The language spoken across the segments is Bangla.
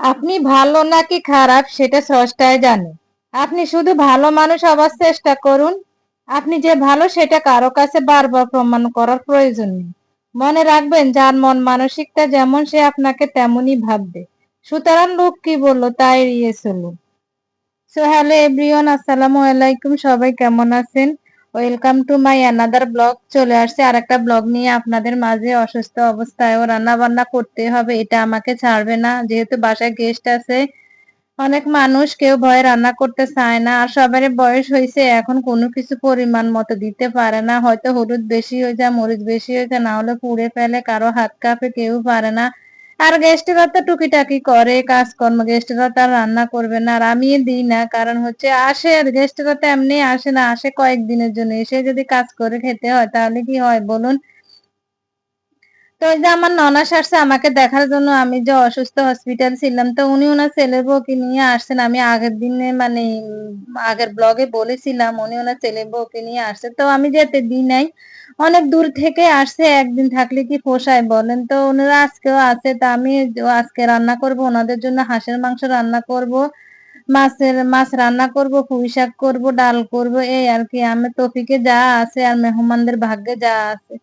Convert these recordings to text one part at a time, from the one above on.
আপনি ভালো নাকি খারাপ সেটা স্রষ্টাই জানে। আপনি শুধু ভালো মানুষ হবার চেষ্টা করুন। আপনি যে ভালো সেটা কারও কাছে বারবার প্রমাণ করার প্রয়োজন নেই। মনে রাখবেন, যার মন মানসিকতা যেমন সে আপনাকে তেমনই ভাববে। সুতরাং লোক কি বলল তাই এড়িয়ে চলুন। সো হ্যালো এভরিওয়ান, আসসালামু আলাইকুম। সবাই কেমন আছেন? Welcome to my another blog চলে আসছে আর একটা ব্লগ নিয়ে আপনাদের মাঝে অসুস্থ অবস্থায় ও রান্না বান্না করতে হবে, এটা আমাকে ছাড়বে না। যেহেতু বাসায় গেস্ট আছে, অনেক মানুষ কেউ ভয়ে রান্না করতে চায় না, আর সবারই বয়স হয়েছে, এখন কোনো কিছু পরিমাণ মতো দিতে পারে না। হয়তো হলুদ বেশি হয়ে যায়, মরিচ বেশি হয়ে যায়, না হলে পুড়ে ফেলে, কারও হাত কাঁপে, কেউ পারে না। আর গেস্টেরা তো টুকিটাকি করে, কাজকর্ম গেস্টেরা তার রান্না করবে না, আর আমি দিই না। কারণ হচ্ছে আসে আর গেস্টেরা তো এমনি আসে না, আসে কয়েকদিনের জন্য। এসে যদি কাজ করে খেতে হয়, তাহলে কি হয় বলুন? তো ওই যে আমার ননাস আসছে আমাকে দেখার জন্য, আমি যে অসুস্থ হসপিটাল ছিলাম, তো উনি ওনার ছেলের বউকে নিয়ে আসছেন। আমি আগের দিনে মানে আগের ব্লগে বলেছিলাম, উনি ওনার ছেলের বউকে নিয়ে আসছে। তো আমি যেতে দিই নাই। অনেক দূর থেকে আসছে, একদিন থাকলে কি পোষায় বলেন? তো ওনারা আজকেও আছে, তা আমি আজকে রান্না করব, ওনাদের জন্য হাঁসের মাংস রান্না করব, মাছের, মাছ রান্না করব, পুঁই শাক করব, ডাল করব, এই আর কি। আমি তফিকে যা আছে আর মেহমানদের ভাগ্যে যা আছে।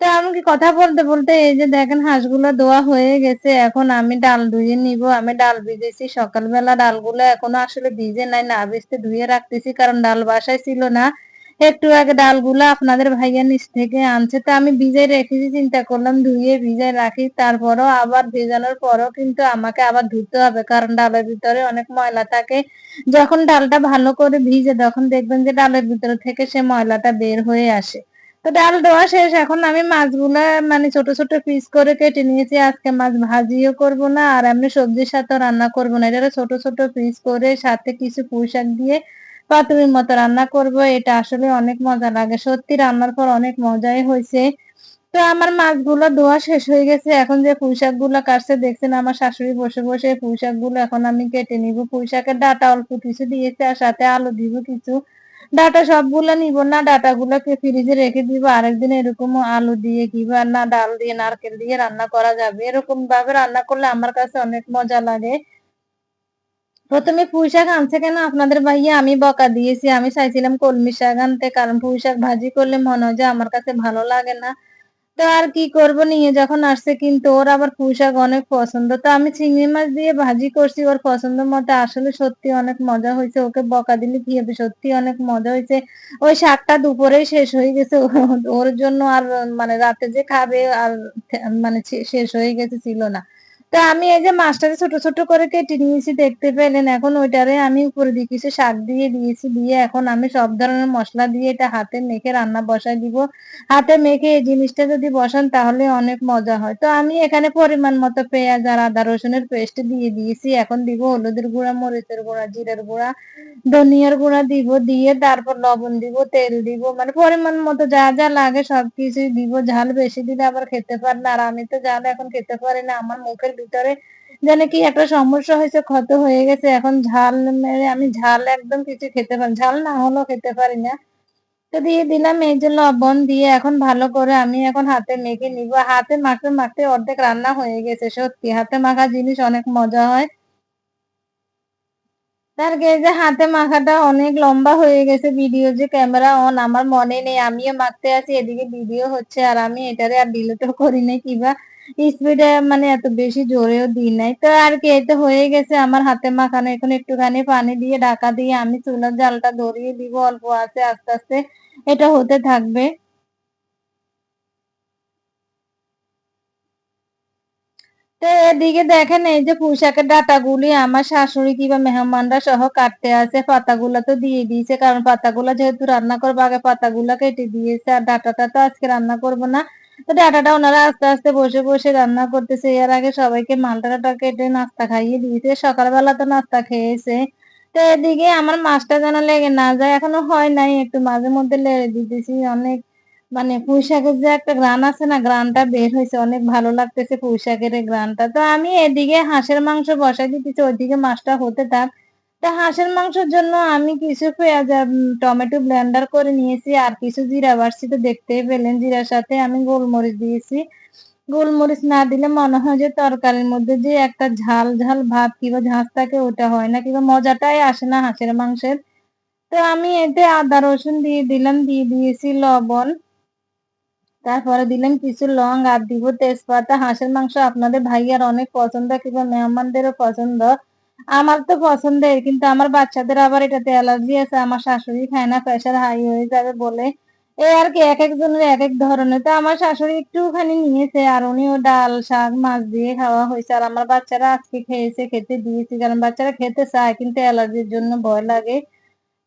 তো আমি কি কথা বলতে বলতে এই যে দেখেন হাঁসগুলো দোয়া হয়ে গেছে, এখন আমি ডাল ধুয়ে নিব। আমি ডাল ভিজেছি, সকালবেলা ডালগুলো এখনও আসলে ভিজে নাই, না ভিজতে ধুয়ে রাখতেছি, কারণ ডাল বাসায় ছিল না। একটু আগে ডালগুলো আপনাদের ভাইয়া নিচ থেকে আনছে, তো আমি ভিজে রেখেছি, চিন্তা করলাম ধুয়ে ভিজে রাখি, তারপরও আবার ভেজানোর পরও কিন্তু আমাকে আবার ধুতে হবে, কারণ ডালের ভিতরে অনেক ময়লা থাকে। যখন ডালটা ভালো করে ভিজে, তখন দেখবেন যে ডালের ভিতরে থেকে সে ময়লাটা বের হয়ে আসে। তো ডাল দেওয়া শেষ। এখন আমি মাছগুলা মানে ছোট ছোট পিস করে কেটে নিয়েছি। আজকে মাছ ভাজিও করব না, আর এমনি সবজির সাথে রান্না করব না। এটা ছোট ছোট পিস করে সাথে কিছু পুঁই দিয়ে পাতুরির মতো রান্না করব। এটা আসলে অনেক মজা লাগে। সত্যি রান্নার পর অনেক মজাই হয়েছে। তো আমার মাছগুলো ধোয়া শেষ হয়ে গেছে। এখন যে পুঁই শাকগুলো কাটছে, দেখছেন আমার শাশুড়ি বসে বসে পুঁই শাকগুলো এখন আমি কেটে নিব। পুঁই শাকের ডাটা অল্প কিছু দিয়েছে আর সাথে আলু দিব কিছু। ডাটা সবগুলো নিব না ডাটা গুলোকে ফ্রিজে রেখে দিব। আরেকদিন এরকম আলু দিয়ে কিবা না ডাল দিয়ে, নারকেল দিয়ে রান্না করা যাবে। এরকম ভাবে রান্না করলে আমার কাছে অনেক মজা লাগে। প্রথমে পুঁই শাক আনছে কেন? আপনাদের ভাইয়া, আমি বকা দিয়েছি। আমি চাইছিলাম কলমি শাক আনতে, কারণ পুঁই শাক ভাজি করলে মনে হয় যে আমার কাছে ভালো লাগে না। তো আর কি করব? নিয়ে যখন আসছে কিন্তু ওর আবার পুঁই শাক অনেক পছন্দ। তো আমি চিংড়ি মাছ দিয়ে ভাজি করছি, ওর পছন্দ মতো। আসলে সত্যি অনেক মজা হয়েছে, ওকে বকা দিলে কি হবে? সত্যি অনেক মজা হয়েছে। ওই শাকটা দুপুরেই শেষ হয়ে গেছে। ওর জন্য আর মানে রাতে যে খাবে আর মানে শেষ হয়ে গেছে ছিল না। তো আমি এই যে মাছটাকে ছোট ছোট করে কেটে নিয়েছি, দেখতে পেলেন। এখন ওইটারে আমি উপরে দিয়ে কিছু শাক দিয়ে দিয়েছি, দিয়ে এখন আমি সব ধরনের মশলা দিয়ে এটা হাতে মেখে রান্না বসাই দিব। হাতে মেখে এই জিনিসটা যদি বসান তাহলে অনেক মজা হয়। তো আমি এখানে পরিমাণ মতো পেঁয়াজ আর আদা রসুনের পেস্ট দিয়ে দিয়েছি। এখন দিব হলুদের গুঁড়া, মরিচের গুঁড়া, জিরের গুঁড়া, ধনিয়ার গুঁড়া দিব, দিয়ে তারপর লবণ দিব, তেল দিব মানে পরিমাণ মতো যা যা লাগে সবকিছুই দিব। ঝাল বেশি দিলে আবার খেতে পার না। আর আমি তো ঝাল এখন খেতে পারি না, আমার মুখের ভিতরে। যেন কি একটা সমস্যা হয়েছে, ক্ষত হয়ে গেছে, এখন ঝাল মেরে আমি ঝাল একদম কিছু খেতে পারি, ঝাল না হলেও খেতে পারি না। তো দিয়ে দিলাম, এই যে লবণ দিয়ে এখন ভালো করে আমি এখন হাতে মেখে নিব। হাতে মাখতে মাখতে অর্ধেক রান্না হয়ে গেছে, সত্যি। হাতে মাখা জিনিস অনেক মজা হয়। তার যে হাতে মাখাটা অনেক লম্বা হয়ে গেছে ভিডিও যে ক্যামেরা অন আমার মনে নেই, আমিও মাখতে আছি, এদিকে ভিডিও হচ্ছে, আর আমি এটারে আর ডিলিটও করি নাই কিবা স্পিডে মানে এত বেশি জোরেও দিই নাই। তো আর কি এটা হয়ে গেছে, আমার হাতে মাখানো, এখন একটুখানি পানি দিয়ে, ঢাকা দিয়ে আমি চুলার জালটা ধরিয়ে দিব, অল্প আছে, আস্তে আস্তে এটা হতে থাকবে। তো এদিকে দেখেন, এই যে পুঁশাকের ডাটাগুলি আমার শাশুড়ি কিংবা মেহমানরা সহ কাটতে আছে। পাতাগুলা তো দিয়ে দিয়েছে, কারণ পাতাগুলা যেহেতু রান্না করব, আগে পাতাগুলা কেটে দিয়েছে, আর ডাটাটা তো আজকে রান্না করব না। তো ডাটাটা ওনারা আস্তে আস্তে বসে বসে রান্না করতেছে। এর আগে সবাইকে মালটা টাটা কেটে নাস্তা খাইয়ে দিয়েছে। সকালবেলা তো নাস্তা খেয়েছে। তো এদিকে আমার মাছটা যেন লেগে না যায়, এখনও হয় নাই, একটু মাঝে মধ্যে লেড়ে দিতেছি। অনেক মানে পুঁইশাকের যে একটা গ্রান আছে না গ্রানটা বের হয়েছে, অনেক ভালো লাগতেছে পুঁই শাকের এই গ্রানটা তো আমি এদিকে হাঁসের মাংস বসাই দিতেছি, ওইদিকে মাছটা হতে থাক। তা হাঁসের মাংসের জন্য আমি কিছু পেঁয়াজ টমেটো ব্লেন্ডার করে নিয়েছি, আর কিছু জিরা বাড়ছি। তো দেখতেই পেলেন জিরার সাথে আমি গোলমরিচ দিয়েছি। গোলমরিচ না দিলে মনে হয় যে তরকারির মধ্যে যে একটা ঝাল ঝাল ভাব, কিংবা ঝাঁজ থাকে ওটা হয় না, কিংবা মজাটাই আসে না হাঁসের মাংসের। তো আমি এতে আদা রসুন দিয়ে দিলাম, দিয়ে দিয়েছি লবণ। তারপরে দিলাম কিছু লং আর দিব তেজপাতা, হাঁসের মাংস আপনাদের ভাইয়ার অনেক পছন্দ, কিংবা মেহমানদেরও পছন্দ। আমার তো পছন্দের, কিন্তু আমার বাচ্চাদের আবার এটাতে অ্যালার্জি আছে, আমার শাশুড়ি খায় না, প্রেশার হাই হয়ে যাবে বলে। এ আর কি, এক একজনের এক এক ধরনের। তো আমার শাশুড়ি একটুখানি নিয়েছে, আর উনিও ডাল, শাক, মাছ দিয়ে খাওয়া হয়েছে। আর আমার বাচ্চারা আজকে খেয়েছে, খেতে দিয়েছি। কারণ বাচ্চারা খেতে চায়, কিন্তু অ্যালার্জির জন্য ভয় লাগে।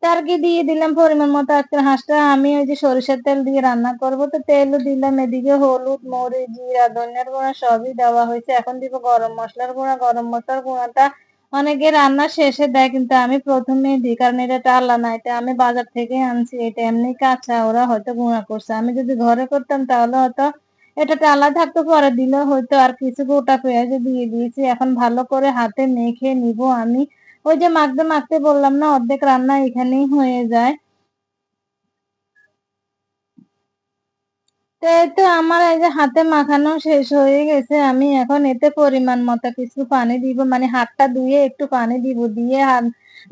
তার দিয়ে দিলাম পরিমাণ মতো আজকে হাঁসটা আমি ওই যে সরিষার তেল দিয়ে রান্না করব। তো তেলও দিলাম, এদিকে হলুদ, মরিচ, জিরা, ধনিয়ার গুঁড়া সবই দেওয়া হয়েছে। এখন দিব গরম মশলার গুঁড়া। গরম মশলার গুঁড়াটা অনেকে রান্না শেষে দেয়, কিন্তু আমি প্রথমে দিই, কারণ এটা টালা না এটা আমি বাজার থেকে আনছি, এটা এমনি কাঁচা, ওরা হয়তো গুঁড়া করছে। আমি যদি ঘরে করতাম, তাহলে হয়তো এটা টালা থাকতো, পরে দিলে হয়তো আর কিছু গোটা পেঁয়াজ দিয়ে দিয়েছি। এখন ভালো করে হাতে মেখে নিব আমি। ওই যে মাখতে মাখতে বললাম না, অর্ধেক রান্না এখানেই হয়ে যায়। তো আমার এই যে হাতে মাখানো শেষ হয়ে গেছে। আমি এখন এতে পরিমাণ মতো কিছু পানি দিব মানে হাতটা ধুয়ে একটু পানি দিব, দিয়ে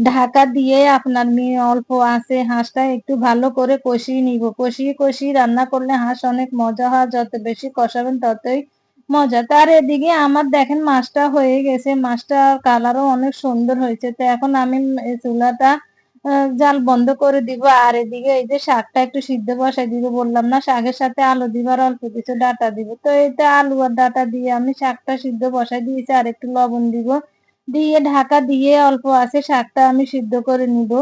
ঢাকা দিয়ে আপনার মেয়ে অল্প আছে, হাঁসটা একটু ভালো করে কষিয়ে নিব। কষিয়ে কষিয়ে রান্না করলে হাঁস অনেক মজা হয়, যত বেশি কষাবেন ততই মজা। তার এদিকে আমার দেখেন মাছটা হয়ে গেছে। মাছটার কালারও অনেক সুন্দর হয়েছে। তো এখন আমি চুলাটা জাল বন্ধ করে দিব। আর এদিকে এই যে শাকটা একটু সিদ্ধ বসাই দিব। বললাম, না, শাকের সাথে আলু দিব আর অল্প কিছু ডাটা দিব। তো এটা আলু আর ডাটা দিয়ে আমি শাকটা সিদ্ধ বসাই দিয়েছি। আর একটু লবণ দিব। দিয়ে ঢাকা দিয়ে অল্প আছে। শাকটা আমি সিদ্ধ করে নিব।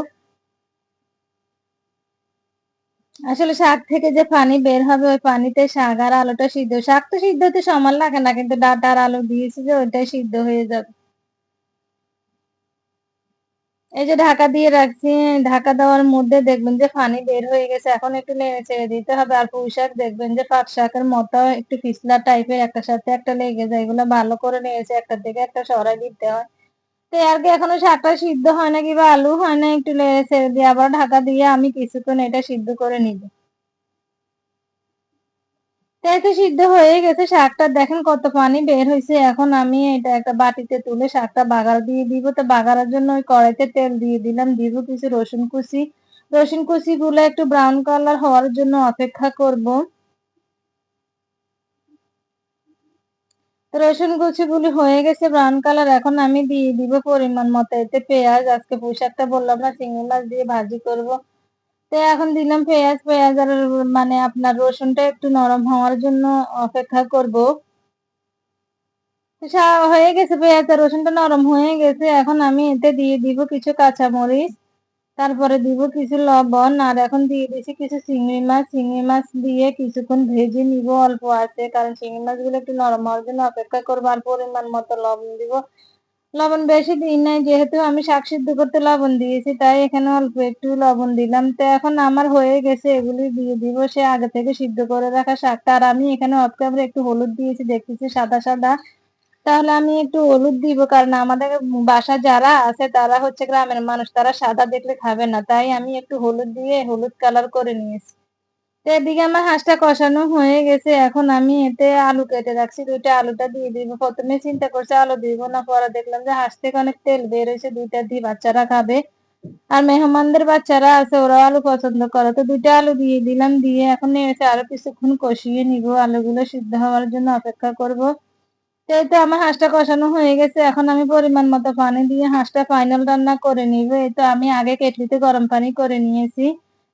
আসলে শাক থেকে যে পানি বের হবে, ওই পানিতে শাক আর আলুটা সিদ্ধ। শাক তো সিদ্ধ হতে সময় লাগে না, কিন্তু ডাটা আর আলু দিয়েছি যে, ওইটাই সিদ্ধ হয়ে যাবে। এই যে ঢাকা দিয়ে রাখছি, ঢাকা দেওয়ার মধ্যে দেখবেন যে পানি বের হয়ে গেছে, এখন একটু নেড়ে ছেড়ে দিতে হবে। আর পুঁই শাক দেখবেন যে পাট শাকের মতো একটু পিছলা টাইপের একটা সাথে একটা লেগে যায়, এগুলো ভালো করে নেড়েছে একটা দিকে একটা সরাই দিতে হয়। তো আর কি এখনও শাকটা সিদ্ধ হয় না কিংবা আলু হয় না একটু লেড়ে ছেড়ে দিয়ে আবার ঢাকা দিয়ে আমি কিছুক্ষণ এটা সিদ্ধ করে নিব। তাই তো সিদ্ধ হয়ে গেছে, শাকটা দেখেন কত পানি বের হয়েছে এখন আমি এটা একটা বাটিতে তুলে শাকটা বাগার দিয়ে দিব। তো বাগারের জন্য ওই কড়াইতে তেল দিয়ে দিলাম। দিব কিছু রসুন কুচি। রসুন কুচি গুলো একটু ব্রাউন কালার হওয়ার জন্য অপেক্ষা করব। রসুন গুলি হয়ে গেছে ব্রাউন কালার। এখন আমি দিয়ে দিব পরিমাণ মতো। এতে পেঁয়াজ, আজকে পোশাকটা বললাম না, চিংড়ি মাছ দিয়ে ভাজি করব। তো এখন দিলাম পেঁয়াজ। পেঁয়াজ আর মানে আপনার রসুনটা একটু নরম হওয়ার জন্য অপেক্ষা করব। হয়ে গেছে পেঁয়াজ। আর রসুনটা নরম হয়ে গেছে। এখন আমি এতে দিয়ে দিব কিছু কাঁচা মরিচ তারপরে দিব কিছু লবণ, আর এখন দিয়ে দিচ্ছি কিছু চিংড়ি মাছ। চিংড়ি মাছ দিয়ে কিছুক্ষণ ভেজে নিব, অল্প আছে, কারণ চিংড়ি মাছগুলো একটু নরম হওয়ার জন্য অপেক্ষা করব, আর পরিমাণ মতো লবণ দিব। লবণ বেশি দিই নাই, যেহেতু আমি শাক সিদ্ধ করতে লবণ দিয়েছি, তাই এখানে অল্প একটু লবণ দিলাম। তো এখন আমার হয়ে গেছে, এগুলি দিয়ে দিব। সে আগে থেকে সিদ্ধ করে রাখা শাকটা, আর আমি এখানে অফ ক্যামেরা একটু হলুদ দিয়েছি, দেখতেছি সাদা সাদা। তাহলে আমি একটু হলুদ দিব, কারণ আমাদের বাসা যারা আছে তারা হচ্ছে গ্রামের মানুষ, তারা সাদা দেখলে খাবে না। তাই আমি একটু হলুদ দিয়ে হলুদ কালার করে নিয়েছি। তো এদিকে আমার হাঁসটা কষানো হয়ে গেছে। এখন আমি এতে আলু কেটে রাখছি। দুইটা আলুটা দিয়ে দিব। প্রথমে চিন্তা করছে আলু দিব না, পরে দেখলাম যে হাঁস থেকে অনেক তেল বের হয়েছে। দুইটা দিয়ে বাচ্চারা খাবে। আর মেহমানদের বাচ্চারা আছে ওরা আলু পছন্দ করে। তো দুইটা আলু দিয়ে দিলাম। দিয়ে এখন নেমেছে আরও কিছুক্ষণ কষিয়ে নিব। আলুগুলো সিদ্ধ হওয়ার জন্য অপেক্ষা করব। তো আমার হাঁসটা কষানো হয়ে গেছে, এখন আমি পরিমাণ মতো পানি দিয়ে হাঁসটা ফাইনাল রান্না করে নিব। এই তো আমি আগে কেটলিতে গরম পানি করে নিয়েছি।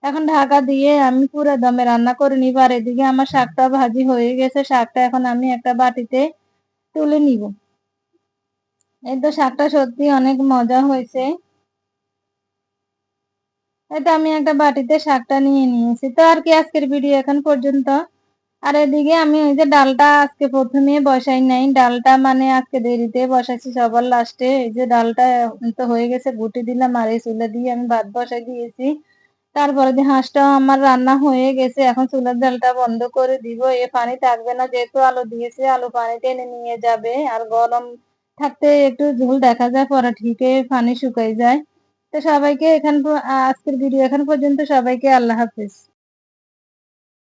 এখন ঢাকা দিয়ে আমি পুরো দমে রান্না করে নিব। আর এদিকে আমার শাকটা ভাজি হয়ে গেছে। শাকটা এখন আমি একটা বাটিতে তুলে নিব। এই তো শাকটা সত্যি অনেক মজা হয়েছে। এটা আমি একটা বাটিতে শাকটা নিয়ে নিয়েছি। তো আর কি আজকের ভিডিও এখন পর্যন্ত? আর এদিকে আমি ওই যে ডালটা আজকে প্রথমে বসাই নাই। ডালটা মানে আজকে দেরিতে বসাইছি, সবার লাস্টে এই যে ডালটা তো হয়ে গেছে, গুটি দিলাম আর এই চুলে দিয়ে আমি ভাত বসাই দিয়েছি। তারপরে যে হাঁসটাও আমার রান্না হয়ে গেছে, এখন চুলার ডালটা বন্ধ করে দিব। এ পানি থাকবে না, যেহেতু আলু দিয়েছে, আলু পানি টেনে নিয়ে যাবে। আর গরম থাকতে একটু ঝোল দেখা যায়, পরে ঠিকই পানি শুকাই যায়। তো সবাইকে এখান আজকের ভিডিও এখান পর্যন্ত সবাইকে আল্লাহ হাফিজ।